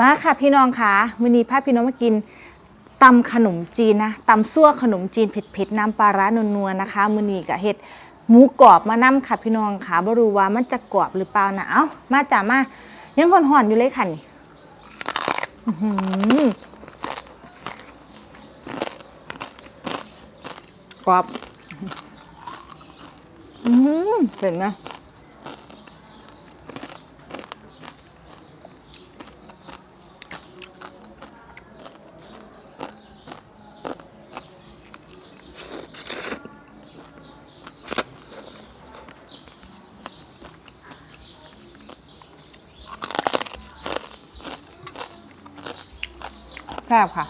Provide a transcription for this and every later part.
มาค่ะพี่น้องค่ะมื้อนี้พาพี่น้องมากินตำขนมจีนนะตำซั่วขนมจีนเผ็ดๆน้ำปลาร้านัวๆนะคะมื้อนี้ก็เฮ็ดหมูกรอบมานํค่ะพี่น้องค่ะบ่รู้ว่ามันจะกรอบหรือเปล่านะเอ้ามาจ้ามายังห่อนๆอยู่เลยค่ะนี่อื้อหือกรอบ อืมเห็นไหม ซ่บค่ะ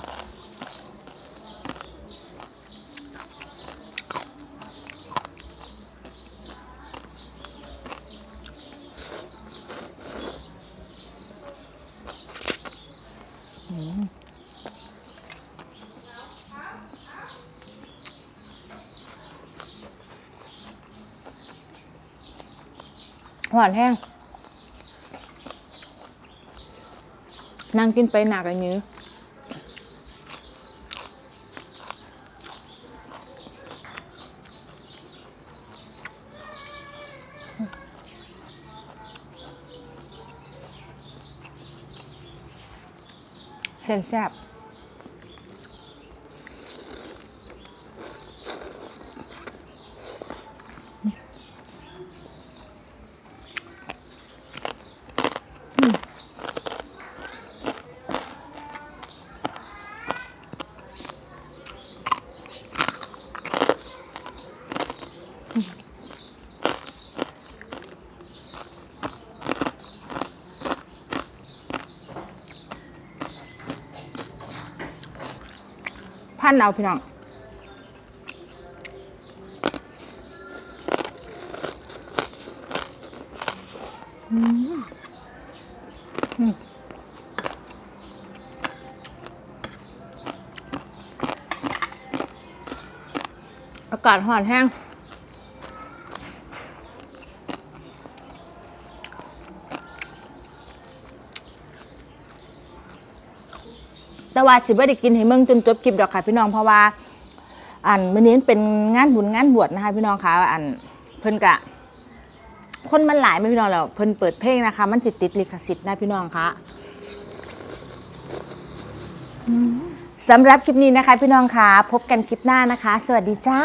หวานแห้งนั่งกินไปหนักอันนี้ นแซ่บ พันเอาพี่น้องอากาศหอนแห้ง แต่ว่าสิบ่ได้กินให้เมืองจนจบคลิปดอกค่ะพี่น้องเพราะว่า อันมื้อนี้เป็นงานบุญงานบวชนะคะ พี่น้องคะอันเพิ่นกะ คนมันหลายไหมพี่น้องแล้วเพิ่นเปิดเพลงนะคะ มันสิติดลิขสิทธิ์นะพี่น้องคะสำหรับคลิปนี้นะคะ พี่น้องคะพบกันคลิปหน้านะคะ สวัสดีจ้า